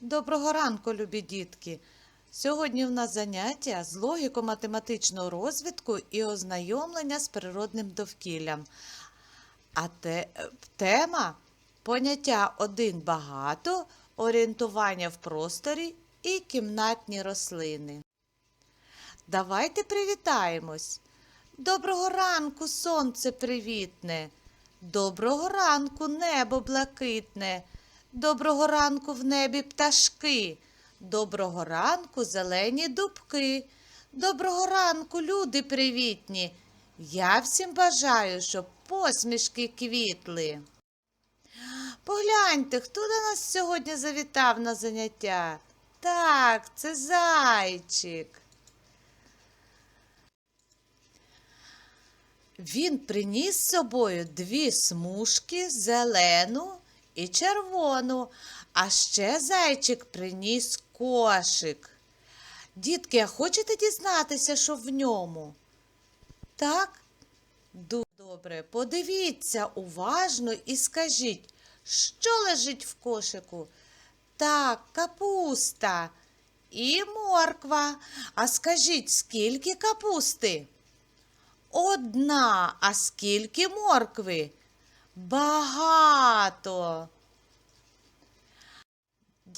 Доброго ранку, любі дітки! Сьогодні в нас заняття з логіко-математичного розвитку і ознайомлення з природним довкіллям. А те, тема поняття один багато, орієнтування в просторі і кімнатні рослини. Давайте привітаємось. Доброго ранку, сонце привітне. Доброго ранку, небо блакитне. Доброго ранку в небі пташки. Доброго ранку, зелені дубки. Доброго ранку, люди привітні. Я всім бажаю, щоб посмішки квітли. Погляньте, хто до нас сьогодні завітав на заняття? Так, це зайчик. Він приніс з собою дві смужки, зелену і червону, а ще зайчик приніс кошик. Дітки, а хочете дізнатися, що в ньому? Так? Добре, подивіться уважно і скажіть, що лежить в кошику? Так, капуста і морква. А скажіть, скільки капусти? Одна, а скільки моркви? Багато.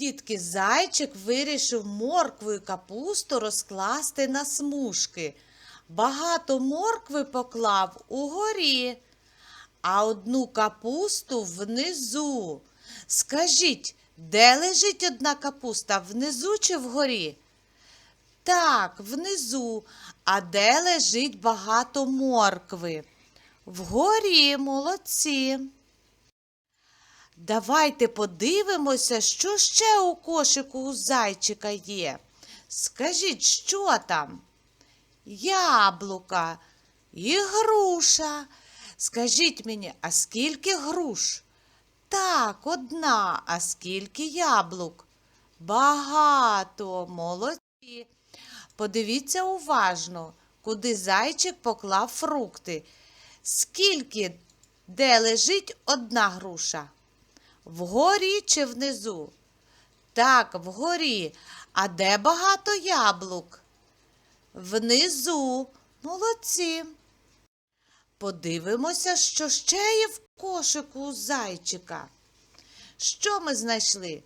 Дітки, зайчик вирішив моркву і капусту розкласти на смужки. Багато моркви поклав угорі, а одну капусту внизу. Скажіть, де лежить одна капуста? Внизу чи вгорі? Так, внизу. А де лежить багато моркви? Вгорі, молодці. Давайте подивимося, що ще у кошику у зайчика є. Скажіть, що там? Яблука і груша. Скажіть мені, а скільки груш? Так, одна, а скільки яблук? Багато, молодці. Подивіться уважно, куди зайчик поклав фрукти. Скільки де лежить одна груша? Вгорі чи внизу? Так, вгорі. А де багато яблук? Внизу. Молодці. Подивимося, що ще є в кошику у зайчика. Що ми знайшли?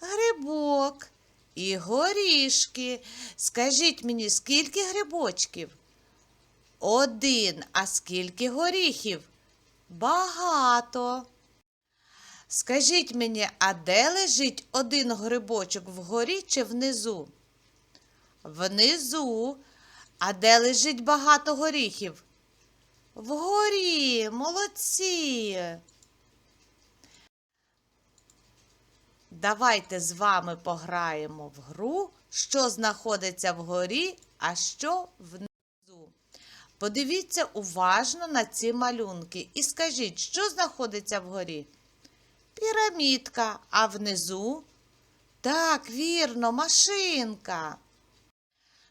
Грибок і горішки. Скажіть мені, скільки грибочків? Один. А скільки горіхів? Багато. Скажіть мені, а де лежить один грибочок вгорі чи внизу? Внизу. А де лежить багато горіхів? Вгорі, молодці. Давайте з вами пограємо в гру, що знаходиться вгорі, а що внизу. Подивіться уважно на ці малюнки і скажіть, що знаходиться вгорі? Пірамідка, а внизу? Так, вірно, машинка.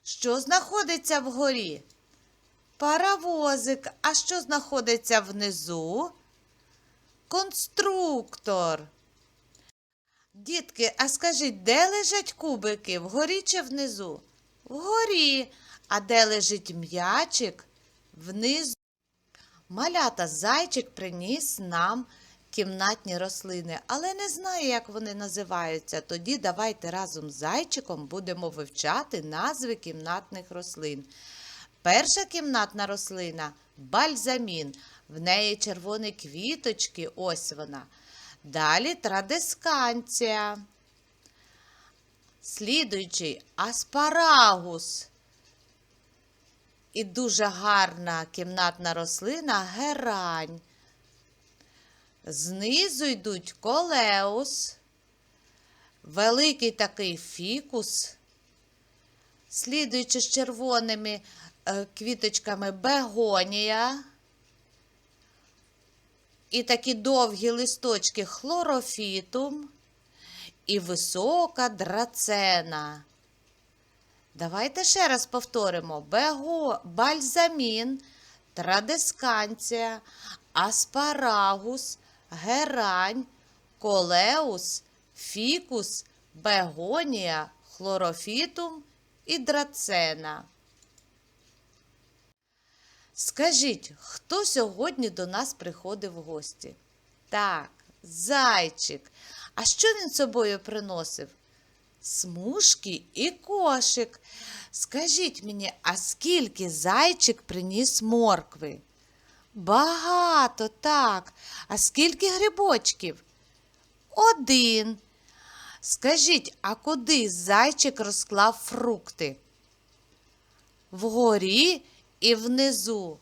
Що знаходиться вгорі? Паровозик. А що знаходиться внизу? Конструктор. Дітки, а скажіть, де лежать кубики? Вгорі чи внизу? Вгорі. А де лежить м'ячик? Внизу. Малята зайчик приніс нам кімнатні рослини, але не знає, як вони називаються. Тоді давайте разом з зайчиком будемо вивчати назви кімнатних рослин. Перша кімнатна рослина бальзамін. В неї червоні квіточки, ось вона. Далі традисканція. Слідуючий аспарагус. І дуже гарна кімнатна рослина герань. Знизу йдуть колеус, великий такий фікус, слідуючи з червоними е, квіточками бегонія. І такі довгі листочки хлорофітум і висока драцена. Давайте ще раз повторимо: Бего, бальзамін, традисканція, аспарагус, герань, колеус, фікус, бегонія, хлорофітум і драцена. Скажіть, хто сьогодні до нас приходив в гості? Так, зайчик. А що він з собою приносив? Смужки і кошик. Скажіть мені, а скільки зайчик приніс моркви? Багато, так. А скільки грибочків? Один. Скажіть, а куди зайчик розклав фрукти? Вгорі і внизу.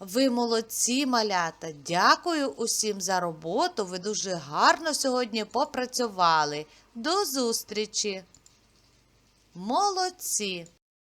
Ви молодці, малята. Дякую усім за роботу. Ви дуже гарно сьогодні попрацювали. До зустрічі. Молодці!